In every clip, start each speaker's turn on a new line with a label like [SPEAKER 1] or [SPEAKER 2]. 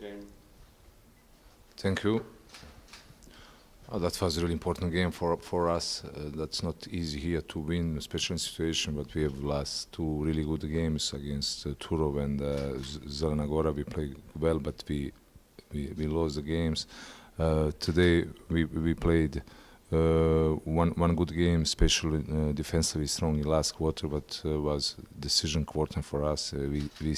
[SPEAKER 1] game?
[SPEAKER 2] Thank you. Oh, that was a really important game for for us. Uh, that's not easy here to win, especially in situation. But we have last two really good games against uh, Turov and uh, Zelena Gora. We played well, but we we, we lost the games. Uh, today we we played uh, one one good game, especially uh, defensively strong in last quarter, but uh, was decision quarter for us. We we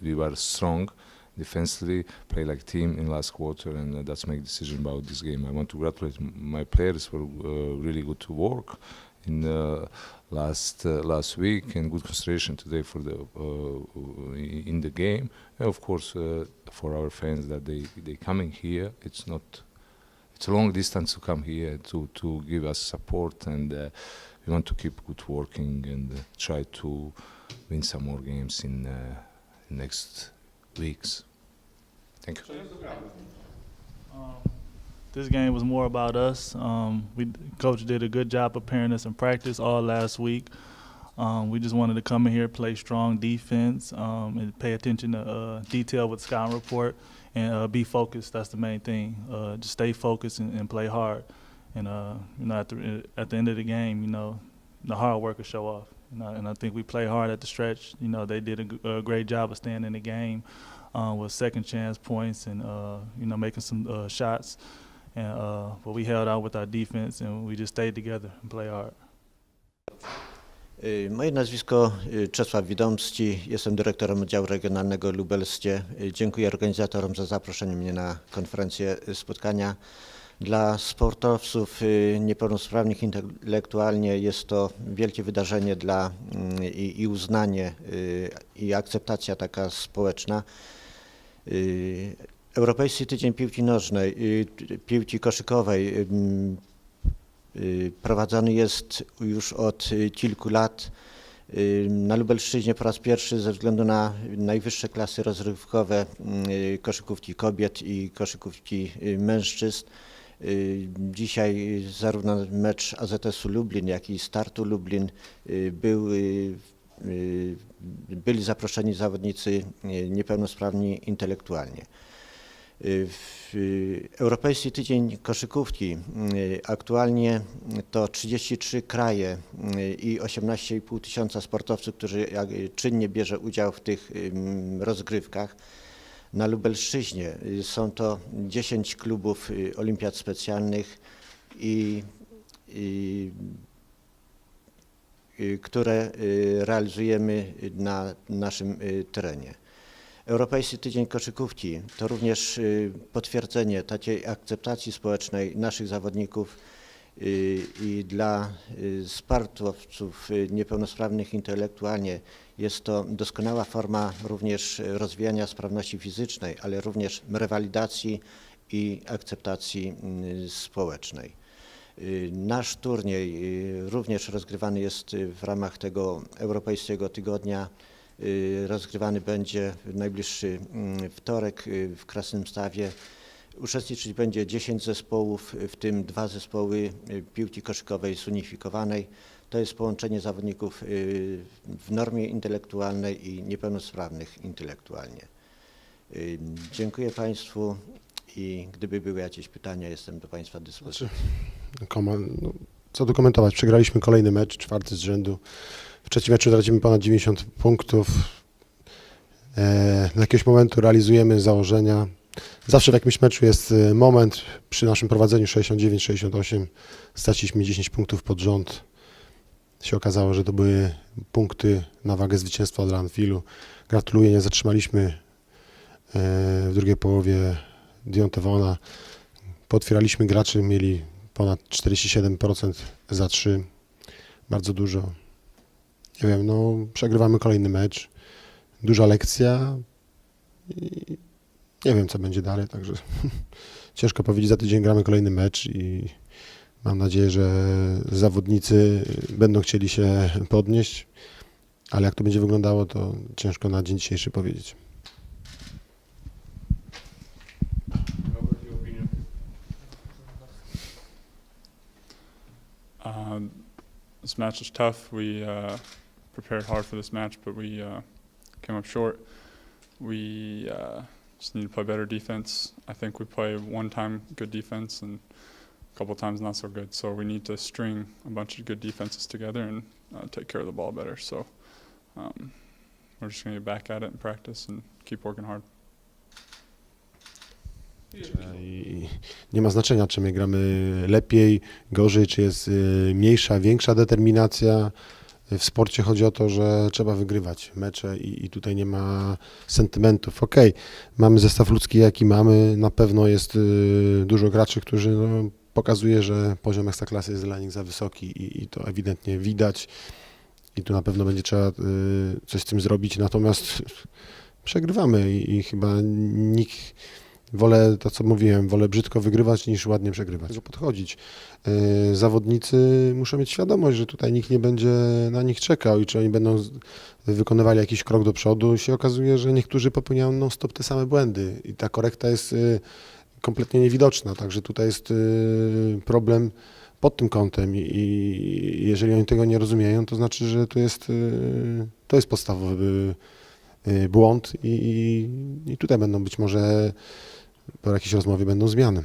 [SPEAKER 2] we were strong defensively, play like team in last quarter, and uh, that's make decision about this game. I want to congratulate my players for uh, really good to work in uh, last uh, last week and good concentration today for the uh, in the game. And of course, uh, for our fans that they they coming here. It's not. It's a long distance to come here to to give us support, and uh, we want to keep good working and try to win some more games in next weeks. Thank you.
[SPEAKER 3] This game was more about us. Um, we coach did a good job preparing us in practice all last week. Um, we just wanted to come in here, play strong defense, um, and pay attention to uh, detail with scouting report, and uh, be focused. That's the main thing. Uh, just stay focused and, and play hard. And uh, you know, at the at the end of the game, you know, the hard work will show off. You know, and I think we play hard at the stretch. You know, they did a, a great job of staying in the game uh, with second chance points and uh, you know making some uh, shots. And uh, but we held out with our defense and we just stayed together and play hard.
[SPEAKER 4] Y, Moje nazwisko y, Czesław Widomski, jestem dyrektorem oddziału regionalnego Lubelskie. Y, Dziękuję organizatorom za zaproszenie mnie na konferencję spotkania. Dla sportowców y, niepełnosprawnych intelektualnie jest to wielkie wydarzenie dla, mm, i, i uznanie y, i akceptacja taka społeczna. Y, Europejski Tydzień Piłki Nożnej, piłki koszykowej y, prowadzony jest już od kilku lat. Na Lubelszczyźnie po raz pierwszy ze względu na najwyższe klasy rozrywkowe koszykówki kobiet i koszykówki mężczyzn. Y, Dzisiaj zarówno mecz AZS-u Lublin, jak i Startu Lublin y, był, y, byli zaproszeni zawodnicy niepełnosprawni intelektualnie. Europejski Tydzień Koszykówki aktualnie to 33 kraje i 18,5 tysiąca sportowców, którzy czynnie bierze udział w tych rozgrywkach. Na Lubelszczyźnie są to 10 klubów y, olimpiad specjalnych i, i y, które y, realizujemy na naszym terenie. Europejski Tydzień Koszykówki to również potwierdzenie takiej akceptacji społecznej naszych zawodników i dla y, sportowców y, niepełnosprawnych intelektualnie jest to doskonała forma również y, rozwijania sprawności fizycznej, ale również rewalidacji i akceptacji y, społecznej. Y, Nasz turniej y, również rozgrywany jest y, w ramach tego Europejskiego Tygodnia. Y, Rozgrywany będzie w najbliższy mm, wtorek y, w Krasnym Stawie. Uczestniczyć będzie 10 zespołów, w tym dwa zespoły y, piłki koszykowej zunifikowanej. To jest połączenie zawodników y, w normie intelektualnej i niepełnosprawnych intelektualnie. Y, Dziękuję Państwu i gdyby były jakieś pytania, jestem do Państwa dyspozycji.
[SPEAKER 5] Koma, no, co tu komentować? Przegraliśmy kolejny mecz, czwarty z rzędu. W trzecim meczu tracimy ponad 90 punktów. E, do jakiegoś momentu realizujemy założenia. Zawsze w jakimś meczu jest e, moment, przy naszym prowadzeniu 69-68 straciliśmy 10 punktów pod rząd. Się okazało, że to były punkty na wagę zwycięstwa od Ranfilu. Gratuluję, nie zatrzymaliśmy e, w drugiej połowie Diontewona. Potwieraliśmy graczy, mieli ponad 47% za 3. Bardzo dużo. Nie wiem, no przegrywamy kolejny mecz. Duża lekcja i nie wiem, co będzie dalej, także ciężko powiedzieć. Za tydzień gramy kolejny mecz i mam nadzieję, że zawodnicy będą chcieli się podnieść, ale jak to będzie wyglądało, to ciężko na dzień dzisiejszy powiedzieć.
[SPEAKER 6] Uh, this match was tough. We uh, prepared hard for this match, but we uh, came up short. We uh, just need to play better defense. I think we play one time good defense and a couple times not so good. So we need to string a bunch of good defenses together and uh, take care of the ball better. So um, we're just going to get back at it in practice and keep working hard.
[SPEAKER 5] I nie ma znaczenia, czy my gramy lepiej, gorzej, czy jest mniejsza, większa determinacja. W sporcie chodzi o to, że trzeba wygrywać mecze i, i tutaj nie ma sentymentów. Okej, mamy zestaw ludzki, jaki mamy. Na pewno jest y, dużo graczy, którzy no, pokazuje, że poziom ekstraklasy jest dla nich za wysoki i, i to ewidentnie widać. I tu na pewno będzie trzeba y, coś z tym zrobić. Natomiast przegrywamy i, i chyba nikt Wolę to, co mówiłem, wolę brzydko wygrywać niż ładnie przegrywać. Trzeba podchodzić. Yy, Zawodnicy muszą mieć świadomość, że tutaj nikt nie będzie na nich czekał i czy oni będą wykonywali jakiś krok do przodu. się okazuje, że niektórzy popełniają non-stop te same błędy i ta korekta jest yy, kompletnie niewidoczna. Także tutaj jest yy, problem pod tym kątem i, i jeżeli oni tego nie rozumieją, to znaczy, że to jest, to jest podstawowy błąd i, i, i tutaj będą być może po jakiejś rozmowie będą zmiany.